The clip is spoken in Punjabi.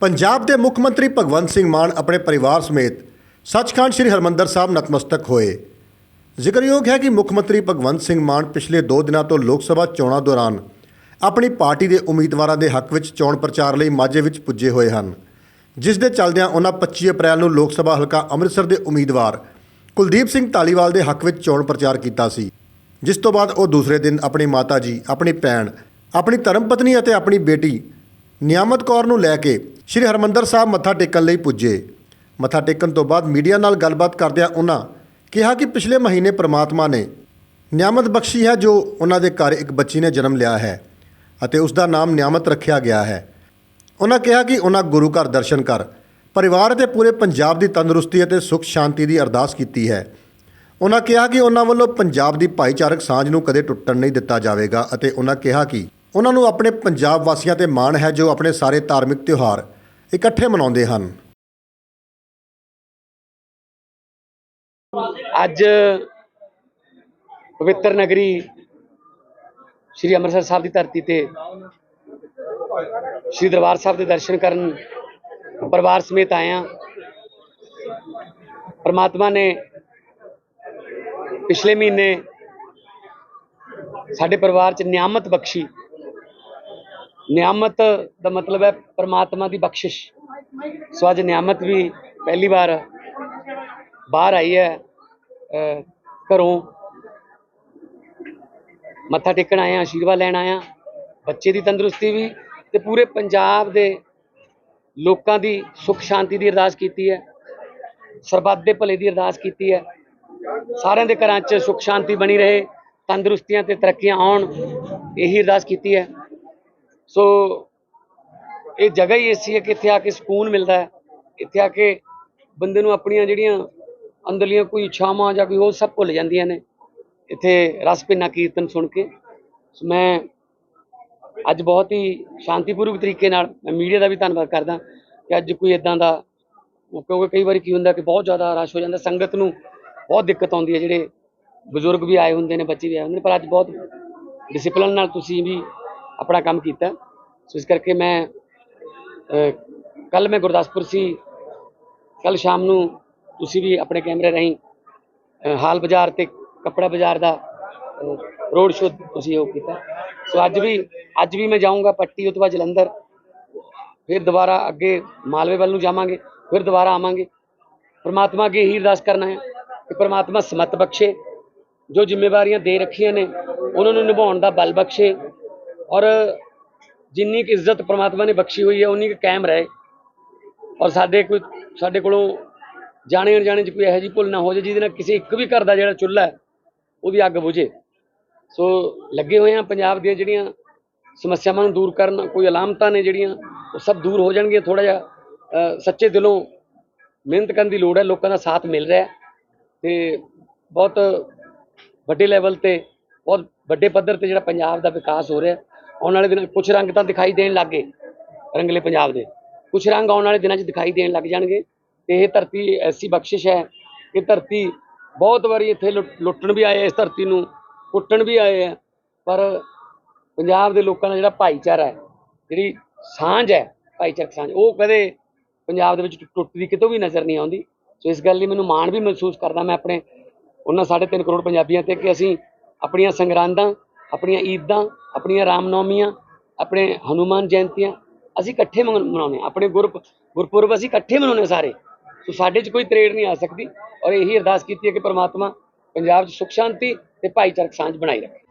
ਪੰਜਾਬ ਦੇ ਮੁੱਖ ਮੰਤਰੀ ਭਗਵੰਤ ਸਿੰਘ ਮਾਨ ਆਪਣੇ ਪਰਿਵਾਰ ਸਮੇਤ ਸੱਚਖੰਡ ਸ੍ਰੀ ਹਰਮੰਦਰ ਸਾਹਿਬ ਨਤਮਸਤਕ ਹੋਏ। ਜ਼ਿਕਰਯੋਗ ਹੈ ਕਿ ਮੁੱਖ ਮੰਤਰੀ ਭਗਵੰਤ ਸਿੰਘ ਮਾਨ ਪਿਛਲੇ 2 ਦਿਨਾਂ ਤੋਂ ਲੋਕ ਸਭਾ ਚੋਣਾਂ ਦੌਰਾਨ ਆਪਣੀ ਪਾਰਟੀ ਦੇ ਉਮੀਦਵਾਰਾਂ ਦੇ ਹੱਕ ਵਿੱਚ ਚੋਣ ਪ੍ਰਚਾਰ ਲਈ ਮਾਝੇ ਵਿੱਚ ਪੁੱਜੇ ਹੋਏ ਹਨ, ਜਿਸ ਦੇ ਚੱਲਦਿਆਂ ਉਹਨਾਂ 25 ਅਪ੍ਰੈਲ ਨੂੰ ਲੋਕ ਸਭਾ ਹਲਕਾ ਅੰਮ੍ਰਿਤਸਰ ਦੇ ਉਮੀਦਵਾਰ ਕੁਲਦੀਪ ਸਿੰਘ ਧਾਲੀਵਾਲ ਦੇ ਹੱਕ ਵਿੱਚ ਚੋਣ ਪ੍ਰਚਾਰ ਕੀਤਾ ਸੀ, ਜਿਸ ਤੋਂ ਬਾਅਦ ਉਹ ਦੂਸਰੇ ਦਿਨ ਆਪਣੀ ਮਾਤਾ ਜੀ, ਆਪਣੀ ਭੈਣ, ਆਪਣੀ ਧਰਮ ਪਤਨੀ ਅਤੇ ਆਪਣੀ ਬੇਟੀ ਨਿਆਮਤ ਕੌਰ ਨੂੰ ਲੈ ਕੇ ਸ੍ਰੀ ਹਰਮੰਦਰ ਸਾਹਿਬ ਮੱਥਾ ਟੇਕਣ ਲਈ ਪੁੱਜੇ। ਮੱਥਾ ਟੇਕਣ ਤੋਂ ਬਾਅਦ ਮੀਡੀਆ ਨਾਲ ਗੱਲਬਾਤ ਕਰਦਿਆਂ ਉਹਨਾਂ ਕਿਹਾ ਕਿ ਪਿਛਲੇ ਮਹੀਨੇ ਪ੍ਰਮਾਤਮਾ ਨੇ ਨਿਆਮਤ ਬਖਸ਼ੀ ਹੈ ਜੋ ਉਹਨਾਂ ਦੇ ਘਰ ਇੱਕ ਬੱਚੀ ਨੇ ਜਨਮ ਲਿਆ ਹੈ ਅਤੇ ਉਸ ਦਾ ਨਾਮ ਨਿਆਮਤ ਰੱਖਿਆ ਗਿਆ ਹੈ। ਉਹਨਾਂ ਕਿਹਾ ਕਿ ਉਹਨਾਂ ਗੁਰੂ ਘਰ ਦਰਸ਼ਨ ਕਰ, ਪਰਿਵਾਰ ਅਤੇ ਪੂਰੇ ਪੰਜਾਬ ਦੀ ਤੰਦਰੁਸਤੀ ਅਤੇ ਸੁਖ ਸ਼ਾਂਤੀ ਦੀ ਅਰਦਾਸ ਕੀਤੀ ਹੈ। ਉਹਨਾਂ ਕਿਹਾ ਕਿ ਉਹਨਾਂ ਵੱਲੋਂ ਪੰਜਾਬ ਦੀ ਭਾਈਚਾਰਕ ਸਾਂਝ ਨੂੰ ਕਦੇ ਟੁੱਟਣ ਨਹੀਂ ਦਿੱਤਾ ਜਾਵੇਗਾ ਅਤੇ ਉਹਨਾਂ ਕਿਹਾ ਕਿ ਉਹਨਾਂ ਨੂੰ ਆਪਣੇ ਪੰਜਾਬ ਵਾਸੀਆਂ ਤੇ ਮਾਣ ਹੈ ਜੋ ਆਪਣੇ ਸਾਰੇ ਧਾਰਮਿਕ ਤਿਉਹਾਰ ਇਕੱਠੇ ਮਨਾਉਂਦੇ ਹਨ। ਅੱਜ ਪਵਿੱਤਰ ਨਗਰੀ ਸ੍ਰੀ ਅੰਮ੍ਰਿਤਸਰ ਸਾਹਿਬ ਦੀ ਧਰਤੀ ਤੇ ਸ੍ਰੀ ਦਰਬਾਰ ਸਾਹਿਬ ਦੇ ਦਰਸ਼ਨ ਕਰਨ ਪਰਿਵਾਰ ਸਮੇਤ ਆਇਆ ਪਰਮਾਤਮਾ ਨੇ ਪਿਛਲੇ ਮਹੀਨੇ ਸਾਡੇ ਪਰਿਵਾਰ 'ਚ ਨਿਆਮਤ ਬਖਸ਼ੀ। ਨਿਆਮਤ ਦਾ ਮਤਲਬ ਹੈ ਪਰਮਾਤਮਾ ਦੀ ਬਖਸ਼ਿਸ਼। ਸੋ ਅੱਜ ਨਿਆਮਤ ਵੀ ਪਹਿਲੀ ਵਾਰ ਬਾਹਰ ਆਈ ਹੈ ਘਰੋਂ। ਮੱਥਾ ਟੇਕਣ ਆਏ ਹਾਂ, ਆਸ਼ੀਰਵਾਦ ਲੈਣ ਆਇਆ ਬੱਚੇ ਦੀ ਤੰਦਰੁਸਤੀ ਵੀ ਤੇ ਪੂਰੇ ਪੰਜਾਬ ਦੇ ਲੋਕਾਂ ਦੀ ਸੁੱਖ ਸ਼ਾਂਤੀ ਦੀ ਅਰਦਾਸ ਕੀਤੀ ਹੈ। ਸਰਬੱਤ ਦੇ ਭਲੇ ਦੀ ਅਰਦਾਸ ਕੀਤੀ ਹੈ। ਸਾਰਿਆਂ ਦੇ ਘਰਾਂ 'ਚ ਸੁੱਖ ਸ਼ਾਂਤੀ ਬਣੀ ਰਹੇ, ਤੰਦਰੁਸਤੀਆਂ ਤੇ ਤਰੱਕੀਆਂ ਆਉਣ, ਇਹੀ ਅਰਦਾਸ ਕੀਤੀ ਹੈ। ਸੋ ਇਹ ਜਗ੍ਹਾ ਹੀ ਐਸੀ ਹੈ ਕਿ ਇੱਥੇ ਆ ਕੇ ਸਕੂਨ ਮਿਲਦਾ ਹੈ, ਇੱਥੇ ਆ ਕੇ ਬੰਦੇ ਨੂੰ ਆਪਣੀਆਂ ਜਿਹੜੀਆਂ ਅੰਦਰਲੀਆਂ ਕੋਈ ਇੱਛਾਵਾਂ ਜਾਂ ਕੋਈ ਹੋਰ ਸਭ ਭੁੱਲ ਜਾਂਦੀਆਂ ਨੇ। ਇੱਥੇ ਰਸ ਭਿੰਨਾ ਕੀਰਤਨ ਸੁਣ ਕੇ ਮੈਂ ਅੱਜ ਬਹੁਤ ਹੀ ਸ਼ਾਂਤੀਪੂਰਵਕ ਤਰੀਕੇ ਨਾਲ ਮੈਂ ਮੀਡੀਆ ਦਾ ਵੀ ਧੰਨਵਾਦ ਕਰਦਾ ਕਿ ਅੱਜ ਕੋਈ ਇਦਾਂ ਦਾ, ਕਿਉਂਕਿ ਕਈ ਵਾਰੀ ਕੀ ਹੁੰਦਾ ਕਿ ਬਹੁਤ ਜ਼ਿਆਦਾ ਰਸ਼ ਹੋ ਜਾਂਦਾ, ਸੰਗਤ ਨੂੰ ਬਹੁਤ ਦਿੱਕਤ ਆਉਂਦੀ ਹੈ, ਜਿਹੜੇ ਬਜ਼ੁਰਗ ਵੀ ਆਏ ਹੁੰਦੇ ਨੇ, ਬੱਚੇ ਵੀ ਆਏ ਹੁੰਦੇ ਨੇ, ਪਰ ਅੱਜ ਬਹੁਤ ਡਿਸਪਲਿਨ ਨਾਲ ਤੁਸੀਂ ਵੀ ਆਪਣਾ ਕੰਮ ਕੀਤਾ। ਸੋ ਇਸ ਕਰਕੇ ਮੈਂ ਕੱਲ ਮੈਂ ਗੁਰਦਾਸਪੁਰ ਸੀ। ਕੱਲ ਸ਼ਾਮ ਨੂੰ ਤੁਸੀਂ ਵੀ ਆਪਣੇ ਕੈਮਰੇ ਰਾਹੀਂ ਹਾਲ ਬਾਜ਼ਾਰ ਤੇ ਕੱਪੜਾ ਬਾਜ਼ਾਰ ਦਾ ਰੋਡ ਸ਼ੋਅ ਤੁਸੀਂ ਉਹ ਕੀਤਾ। ਸੋ ਅੱਜ ਵੀ ਅੱਜ ਵੀ ਮੈਂ ਜਾਊਂਗਾ ਪੱਟੀ ਉਤਵਾ ਜਲੰਧਰ। ਫਿਰ ਦੁਬਾਰਾ ਅੱਗੇ ਮਾਲਵੇ ਵੱਲ ਨੂੰ ਜਾਵਾਂਗੇ, ਫਿਰ ਦੁਬਾਰਾ ਆਵਾਂਗੇ। ਪਰਮਾਤਮਾ ਅੱਗੇ ਹੀ ਅਰਦਾਸ ਕਰਨਾ ਹੈ ਕਿ ਪਰਮਾਤਮਾ ਸਮਤ ਬਖਸ਼ੇ। ਜੋ ਜ਼ਿੰਮੇਵਾਰੀਆਂ ਦੇ ਰੱਖੀਆਂ ਨੇ, ਉਹਨਾਂ ਨੂੰ ਨਿਭਾਉਣ ਦਾ ਬਲ ਬਖਸ਼ੇ। ਔਰ ਜਿੰਨੀ ਕੁ ਇੱਜ਼ਤ ਪ੍ਰਮਾਤਮਾ ਨੇ ਬਖਸ਼ੀ ਹੋਈ ਹੈ, ਉਨੀ ਕੁ ਕਾਇਮ ਰਹੇ। ਔਰ ਸਾਡੇ ਕੋਈ, ਸਾਡੇ ਕੋਲੋਂ ਜਾਣੇ ਅਣਜਾਣੇ ਚ ਕੋਈ ਇਹੋ ਜਿਹੀ ਭੁੱਲ ਨਾ ਹੋ ਜਾਏ, ਜਿਹਦੇ ਨਾਲ ਕਿਸੇ ਇੱਕ ਵੀ ਘਰ ਦਾ ਜਿਹੜਾ ਚੁੱਲ੍ਹਾ ਹੈ ਉਹਦੀ ਅੱਗ ਬੁਝੇ। ਸੋ ਲੱਗੇ ਹੋਏ ਆ ਪੰਜਾਬ ਦੀਆਂ ਜਿਹੜੀਆਂ ਸਮੱਸਿਆਵਾਂ ਨੂੰ ਦੂਰ ਕਰਨ, ਕੋਈ ਅਲਾਮਤਾਂ ਨੇ ਜਿਹੜੀਆਂ, ਉਹ ਸਭ ਦੂਰ ਹੋ ਜਾਣਗੀਆਂ। ਥੋੜਾ ਜਿਹਾ ਸੱਚੇ ਦਿਲੋਂ ਮਿਹਨਤ ਕਰਨ ਦੀ ਲੋੜ ਹੈ, ਲੋਕਾਂ ਦਾ ਸਾਥ ਮਿਲ ਰਿਹਾ ਹੈ। ਤੇ ਬਹੁਤ ਵੱਡੇ ਲੈਵਲ ਤੇ, ਬਹੁਤ ਵੱਡੇ ਪੱਧਰ ਤੇ ਜਿਹੜਾ ਪੰਜਾਬ ਦਾ ਵਿਕਾਸ ਹੋ ਰਿਹਾ ਆਉਣ ਵਾਲੇ ਦਿਨਾਂ ਕੁਝ ਰੰਗ ਤਾਂ ਦਿਖਾਈ ਦੇਣ ਲੱਗੇ ਰੰਗਲੇ ਪੰਜਾਬ ਦੇ। ਕੁਝ ਰੰਗ ਆਉਣ ਵਾਲੇ ਦਿਨਾਂ 'ਚ ਦਿਖਾਈ ਦੇਣ ਲੱਗ ਜਾਣਗੇ। ਤੇ ਇਹ ਧਰਤੀ ਐਸੀ ਬਖਸ਼ਿਸ਼ ਹੈ ਕਿ ਧਰਤੀ ਬਹੁਤ ਵਾਰੀ ਇੱਥੇ ਲੁੱਟ- ਲੁੱਟਣ ਵੀ ਆਏ ਇਸ ਧਰਤੀ ਨੂੰ, ਕੁੱਟਣ ਵੀ ਆਏ ਆ। ਪਰ ਪੰਜਾਬ ਦੇ ਲੋਕਾਂ ਦਾ ਜਿਹੜਾ ਭਾਈਚਾਰਾ ਹੈ, ਜਿਹੜੀ ਸਾਂਝ ਹੈ, ਭਾਈਚਾਰਕ ਸਾਂਝ, ਉਹ ਕਦੇ ਪੰਜਾਬ ਦੇ ਵਿੱਚ ਟੁੱਟਦੀ ਕਿਤੋਂ ਵੀ ਨਜ਼ਰ ਨਹੀਂ ਆਉਂਦੀ। ਸੋ ਇਸ ਗੱਲ ਲਈ ਮੈਨੂੰ ਮਾਣ ਵੀ ਮਹਿਸੂਸ ਕਰਦਾ ਮੈਂ ਆਪਣੇ ਉਹਨਾਂ 3.5 ਕਰੋੜ ਪੰਜਾਬੀਆਂ ਤੇ ਕਿ ਅਸੀਂ ਆਪਣੀਆਂ ਸੰਗਰਾਂਦਾਂ, ਆਪਣੀਆਂ ਈਦਾਂ ਆਪਣੀਆਂ ਰਾਮਨੌਮੀਆਂ, ਆਪਣੇ ਹਨੂਮਾਨ ਜਯੰਤੀਆਂ ਅਸੀਂ ਇਕੱਠੇ ਮਨ- ਮਨਾਉਂਦੇ ਹਾਂ। ਆਪਣੇ ਗੁਰਪ, ਗੁਰਪੁਰਬ ਅਸੀਂ ਇਕੱਠੇ ਮਨਾਉਂਦੇ ਹਾਂ ਸਾਰੇ। ਸੋ ਸਾਡੇ 'ਚ ਕੋਈ ਤਰੇੜ ਨਹੀਂ ਆ ਸਕਦੀ ਔਰ ਇਹੀ ਅਰਦਾਸ ਕੀਤੀ ਹੈ ਕਿ ਪ੍ਰਮਾਤਮਾ ਪੰਜਾਬ 'ਚ ਸੁਖ ਸ਼ਾਂਤੀ ਤੇ ਭਾਈਚਾਰਕ ਸਾਂਝ ਬਣਾਈ ਰੱਖੇ।